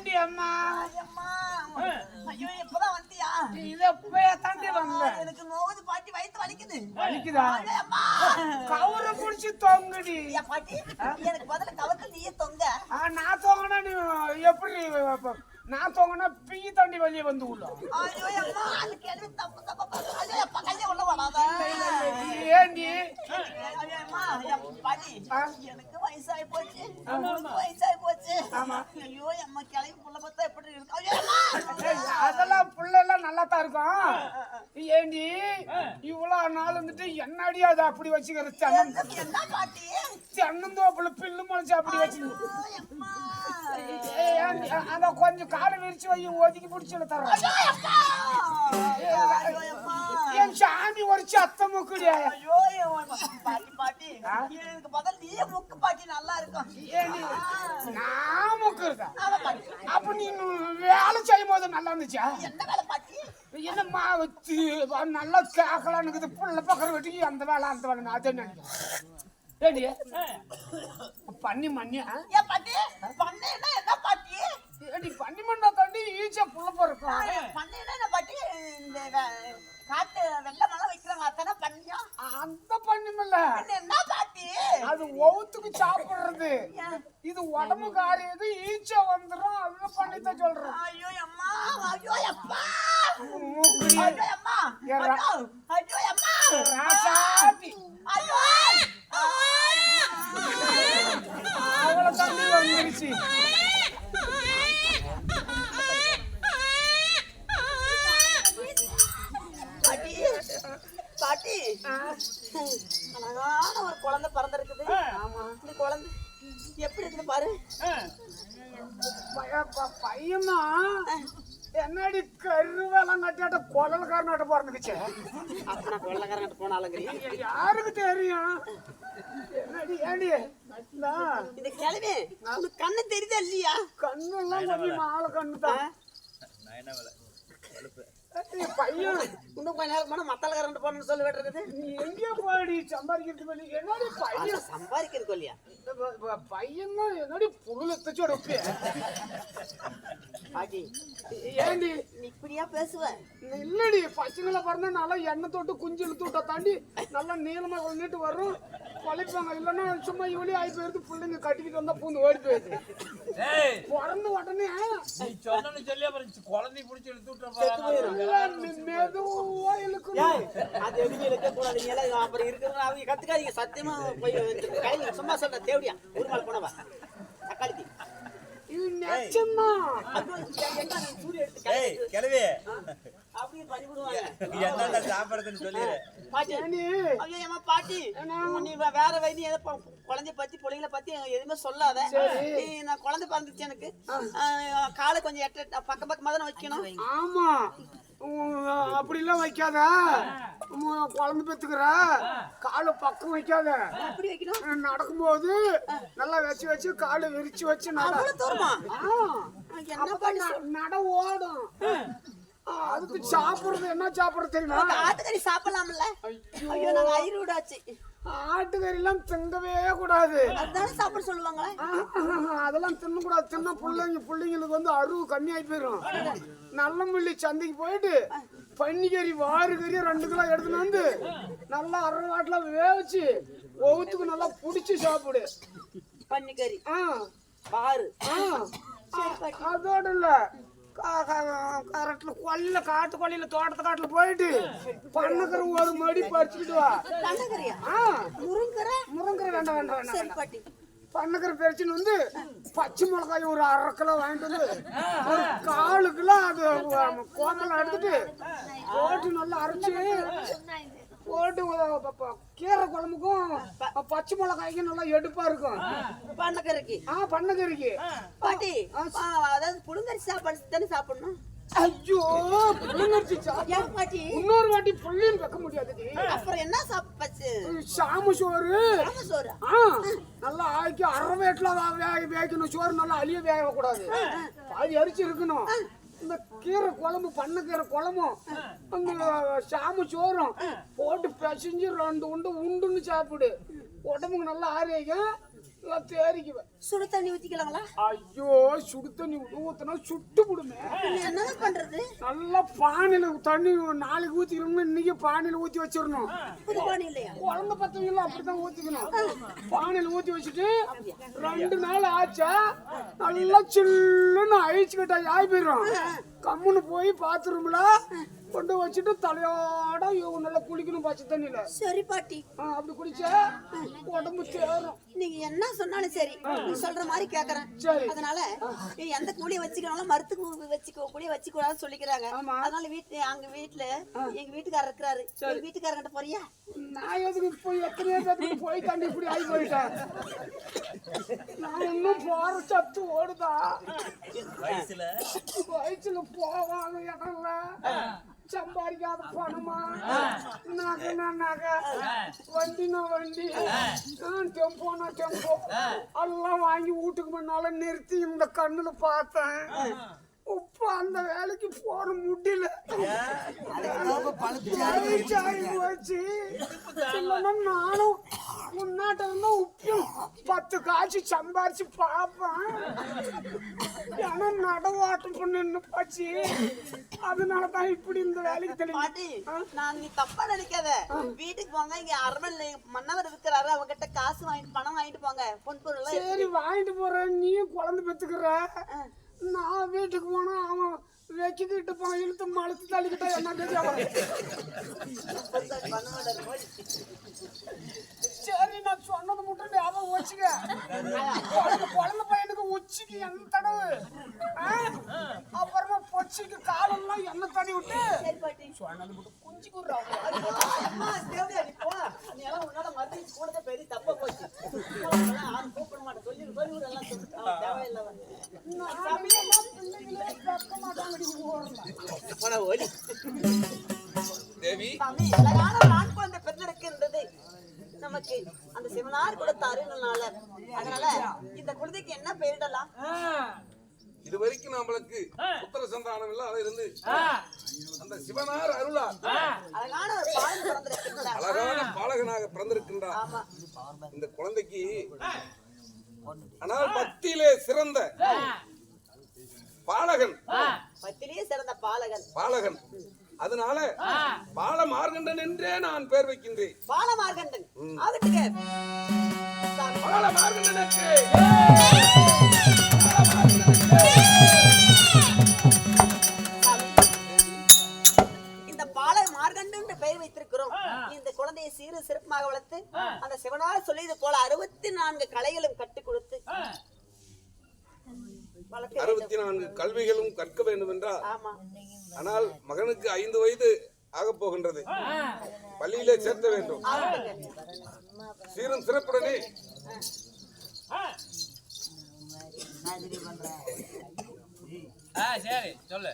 ஏண்டி அம்மா. ஐயோ இப்பதான் வந்தியா இத போய் தாண்டி வந்தேன் எனக்கு நோவுது பாட்டி வயித்து வலிக்குது. வலிக்குதா? அம்மா கவுர புடிச்சு தொங்குடி. பாட்டி எனக்கு பதில கவர்ல நீயே தொங்க. ஆ, நான் தொங்கினா நீ எப்படி நான் தொங்கினா பிங்கி தாண்டி வெளியே வந்து உள்ள ஏண்டி பாட்டி? எனக்கு வயசாகி போச்சு ஆமா. ஐயோ அம்மா கிளம்பி புள்ள பார்த்தா எப்படி இருக்கு ஐயோ அம்மா ஏய், அதெல்லாம் புள்ள எல்லாம் நல்லா தான் இருக்கும் ஏண்டி இவ்வளவு நாள் வந்துட்டு என்னடி அது அப்படி வச்சுக்கிற பாட்டி? தென்னந்தோப்புல பில்லு முளைச்சு அப்படி வச்சு அத கொஞ்சம் காலை விரிச்சு வை ஒதுக்கி பிடிச்சுல அம்மா. என் சாமி ஒரு சத்த முக்குடியா? நான் முக்குறதா? அப்ப நீ வேலை செய்யும் போது நல்லா இருந்துச்சா? என்ன வேலை பாட்டி? என்னம்மா வச்சு நல்லா கேட்கலான்னு இருக்குது. புள்ள பக்கம் வெட்டி அந்த வேலை அந்த வேலை அது நினைக்கிறேன் பண்ணி மண்ணியா பாட்டி? பண்ணைன்னா என்ன பாட்டி? ஏடி பண்ணி மண்ணா தாண்டி ஈச்சா புள்ள பிறக்கும் பண்ணைன்னா என்ன பாட்டி? இந்த காட்டு வெள்ளை மரம் வைக்கிறாங்க அத்தனை பண்ணியா? அந்த பண்ணி மல்ல. என்ன பாட்டி? அது ஒவுத்துக்கு சாப்பிடுறது. இது உடம்பு காரியது ஈச்சா வந்துடும் அதுதான் பண்ணித்தான் சொல்றேன் ஐயோ அம்மா ஐயோ அப்பா! அவளை தண்ணி வந்துருச்சு பாட்டி அழகான ஒரு குழந்தை பிறந்திருக்குது ஆமா இந்த குழந்தை எப்படி இருக்குது பாரு பய- கட்டியாட்ட குழல்காரனாட்ட பிறந்துக்குச்சு அப்ப நான் கொள்ளக்காரங்கிட்ட போனாலுங்கிறீங்க யாருக்கு தெரியும்? என்னடி ஏடி நட்லா, இந்த கிழவி உனக்கு கண்ணு தெரியுதா இல்லையா? கண்ணெல்லாம் கொஞ்சம் ஆள கண்ணு தான் பையன். இன்னும் கொஞ்ச நேரம் போனா மத்தாளக்காரங்கிட்ட போனேன்னு சொல்லி விட்டுருக்குது. நீ எங்கே போடி சம்பாதிக்கிறது என்னடி பையன்? சம்பாதிக்கிறது இல்லையா? பையன் என்னடி புருள தச்சோட பாட்டி. ஏண்டி? நீ இப்படியா பேசுவ? இல்லடி பசங்களை பிறந்தா நல்லா எண்ணெய் தொட்டு குஞ்சு இழுத்து தாண்டி நல்லா நீளமா கொண்டுட்டு வரும் பழைப்பாங்க இல்லைன்னா சும்மா இவளே ஆகி போயிருந்து பிள்ளைங்க கட்டிக்கிட்டு வந்தா பூந்து ஓடி போயிடுது. பிறந்த உடனே. நீ சொன்னேன்னு சொல்லி அப்புறம் குழந்தை பிடிச்சி இழுத்து மெதுவா இழுக்கணும். அது எதுவுமே இருக்க கூடாது? நீ எல்லாம் அப்புறம் இருக்கிறவங்க அவங்க கத்துக்காதீங்க. சத்தியமா போய் சும்மா சொல்ற தேவடியா. ஒரு நாள் போனவா? கிளவி அப்படியே பண்ணி விடுவாங்க. என்னென்ன சாப்பிடுறதுன்னு சொல்லிடு. பாட்டி. ஐயோ ஏமா பாட்டி. நீ வேற வயது எதை குழந்தைய பத்தி பிள்ளைங்கள பத்தி எதுவுமே சொல்லாத. நீ நான் குழந்தை பிறந்துச்சு எனக்கு. காலை கொஞ்சம் எட்ட பக்கம் பக்கமா தானே வைக்கணும். ஆமா. அப்படிலாம் வைக்காத. குழந்தை பெத்துக்கிற? காலை பக்கம் வைக்காத. நடக்கும்போது நல்லா வச்சு வச்சு காலை விரிச்சு வச்சு நட. ஓடும். அதுக்கு சாப்பிடுறது என்ன சாப்பிடுறது தெரியுமா? ஆட்டுக்கறி சாப்பிடலாம்ல? ஐயோ. நாங்க ஐரூடாச்சு ஆட்டுக்கறி எல்லாம் திங்கவே கூடாது. அதுதானே சாப்பிட சொல்லுவாங்களே? அதெல்லாம் தின்னக்கூடாது. தின்ன பிள்ளைங்க பிள்ளைங்களுக்கு வந்து அருவு கம்மியாகி போயிடும். நல்ல முள்ளி சந்தைக்கு போயிட்டு பன்னிக்கறி வாறு கறி ரெண்டு கிலோ எடுத்துன்னு வந்து நல்லா அரை வாட்டில் வேவிச்சு ஒவ்வொருத்துக்கு நல்லா பிடிச்சி சாப்பிடு. பன்னிக்கறி. ஆ. பாரு ஆ. அதோட இல்ல. கரெக்ட்ல கொல்ல காட்டு கொல்லையில தோட்டத்து காட்டுல போயிட்டு பண்ணக்கிற ஒரு மடி பறிச்சுக்கிட்டு வா. முருங்கரை முருங்கரை வேண்டாம் வேண்டாம் வேண்டாம் பண்ணக்கிற பறிச்சுன்னு வந்து பச்சை மிளகாய் ஒரு அரை கிலோ வாங்கிட்டு வந்து ஒரு காலு கிலோ அது கோமலம் எடுத்துட்டு போட்டு நல்லா அரைச்சு போட்டு கீரை குழம்புக்கும் பச்சை மிளகாய்க்கும் நல்லா எடுப்பா இருக்கும். பண்ணக்கறிக்கு. ஆ பண்ணக்கறிக்கு. பாட்டி அதாவது புழுங்கரி சாப்பாடு தானே சாப்பிடணும்? ஐயோ இன்னொரு வாட்டி புள்ளின்னு வைக்க முடியாதுடி. அப்புறம் என்ன சாப்பாச்சு சாம சோறு. சோறு? ஆ நல்லா ஆக்கி அரை வேட்டில் வேக வேகணும். சோறு நல்லா அழிய வேகக்கூடாது. பாதி அரிசி இருக்கணும். இந்த கீரை குழம்பு பண்ணக்கீரை குழம்பும் அந்த சாம சோறும் போட்டு பிசைஞ்சு ரெண்டு உண்டு உண்டுன்னு சாப்பிடு. உடம்புக்கு நல்லா ஆரோக்கியம். தேரிக்குவேன் சுடு தண்ணி ஊத்திக்கலாங்களா? ஐயோ சுடு தண்ணி ஊற்றினா சுட்டு விடுமே என்ன பண்றது? நல்லா பானையில தண்ணி நாளைக்கு ஊத்திக்கணும்னு இன்னைக்கு பானையில ஊத்தி வச்சிடணும். புது பானை இல்லையா? குழந்தை பத்தவங்களும் அப்படித்தான் ஊத்திக்கணும். பானையில ஊத்தி வச்சுட்டு ரெண்டு நாள் ஆச்சா நல்லா சில்லுன்னு அழிச்சுக்கிட்டா ஆகி போயிடும் கம்முன்னு போய் பாத்ரூம்ல கொண்டு வச்சுட்டு தலையோட இவங்க நல்லா குளிக்கணும் பச்சை தண்ணியில. சரி பாட்டி. அப்படி குளிச்சா உடம்பு தேரும். நீங்க என்ன சொன்னாலும் சரி நீ சொல்ற மாதிரி கேக்குறேன். சரி. அதனால நீ எந்த கூலிய வச்சுக்கணும் மருத்துவ வச்சுக்கோ கூலிய வச்சுக்கூடாதுன்னு சொல்லிக்கிறாங்க. அதனால வீட்டு அங்க வீட்டுல எங்க வீட்டுக்காரர் இருக்கிறாரு. எங்க வீட்டுக்காரங்கிட்ட போறியா? நான் எதுக்கு போய் எத்தனையோ பேருக்கு போய் தண்ணி இப்படி ஆகி போயிட்டேன். நான் இன்னும் போற சத்து ஓடுதா? வயசுல. வயசுல போவாத இடம்ல சம்பாதிக்காத பணமா? நகைனா நகை வண்டினா வண்டி. டெம்போனா டெம்போ. எல்லாம் வாங்கி வீட்டுக்கு முன்னால நிறுத்தி இந்த கண்ணுல பார்த்தேன். இப்ப அந்த வேலைக்கு போற முடியல. போச்சு. நானும் முன்னாட்ட இருந்தா உப்பியும் பத்து காய்ச்சி சம்பாரிச்சு பார்ப்பேன். ஏன்னா நடவாட்டம் பண்ணு போச்சு. அதனால தான் இப்படி இந்த வேலைக்கு தெரியும் பாட்டி நான் நீ தப்பா நினைக்காத. வீட்டுக்கு போங்க இங்க அரமல்ல மன்னவர் இருக்கிறாரு அவகிட்ட காசு வாங்கிட்டு பணம் வாங்கிட்டு போங்க. பொன் பொருள் சரி வாங்கிட்டு போறேன். நீயும் குழந்தை பெத்துக்கிற நான் வீட்டுக்கு போனா அவன் வெக்கிக்கிட்டு போன இழுத்து மழுத்து தள்ளிக்கிட்டா என்ன போய். சரி நான் சொன்னது மட்டும் ஞாபகம் வச்சுக்க குழந்தை உச்சிக்கு எண்ணெய் தடவு ஆ? அப்புறமா பொச்சிக்கு காலெல்லாம் எண்ணெய் தடவி விட்டு சொன்னது மட்டும் குஞ்சு குடுறா அம்மா, தேவதையா, நீ போ. நீ எல்லாம் உன்னால மறுபடியும் கூடதே பெரிய தப்பா போச்சு. யாரும் கூப்பிட மாட்டேன். சொல்லி எல்லாம் தேவையில்லை. நான் அழகான ஆண் குழந்தை பிறந்திருக்கின்றது நமக்கு அந்த சிவனார் கொடுத்த அருள்னால அதனால இந்த குழந்தைக்கு என்ன பெயரிடலாம்? இது வரைக்கும் நம்மளுக்கு புத்திர சந்தானம் இல்லாத இருந்து அந்த சிவனார் அருளார் அழகான பாலகனாக பிறந்திருக்கின்றார் இந்த குழந்தைக்கு ஆனால் பக்தியிலே சிறந்த பாலகன். பத்திலேயே சிறந்த பாலகன். பாலகன். அதனால பால மார்கண்டன் என்றே நான் பேர் வைக்கின்றேன். பாலமார்கண்டன். ஆகட்டுங்க. இந்த பால மார்கண்டன் என்று பெயர் வைத்திருக்கிறோம். இந்த குழந்தையை சீரு சிறப்புமாக வளர்த்து அந்த சிவனார் சொல்லியது போல அறுபத்தி நான்கு கலைகளும் கற்றுக் கொடுத்து அறுபத்தி நான்கு கல்விகளும் கற்க வேண்டும் என்றால் ஆமா. ஆனால் மகனுக்கு ஐந்து வயது ஆகப் போகின்றது. பள்ளியிலே சேர்த்த வேண்டும். சீரும் சிறப்புடனே. ஆ சரி சொல்லு.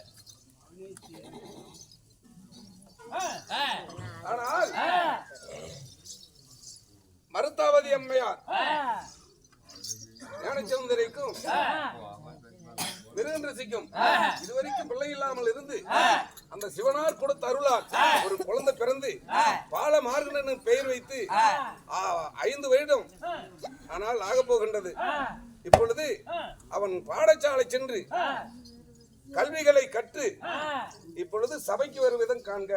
ஆ, ஆனால் மருத்தாவதி அம்மையார் ஞானச்சந்திரைக்கும் மிருகன்றசிக்கும் இதுவரைக்கும் பிள்ளை இல்லாமல் இருந்து அந்த சிவனார் கொடுத்த அருளால் ஒரு குழந்தை பிறந்து பால மார்கனன் பெயர் வைத்து ஐந்து வருடம் ஆனால் ஆகப் போகின்றது. இப்பொழுது அவன் பாடசாலை சென்று கல்விகளை கற்று இப்பொழுது சபைக்கு வரும் விதம் காண்க.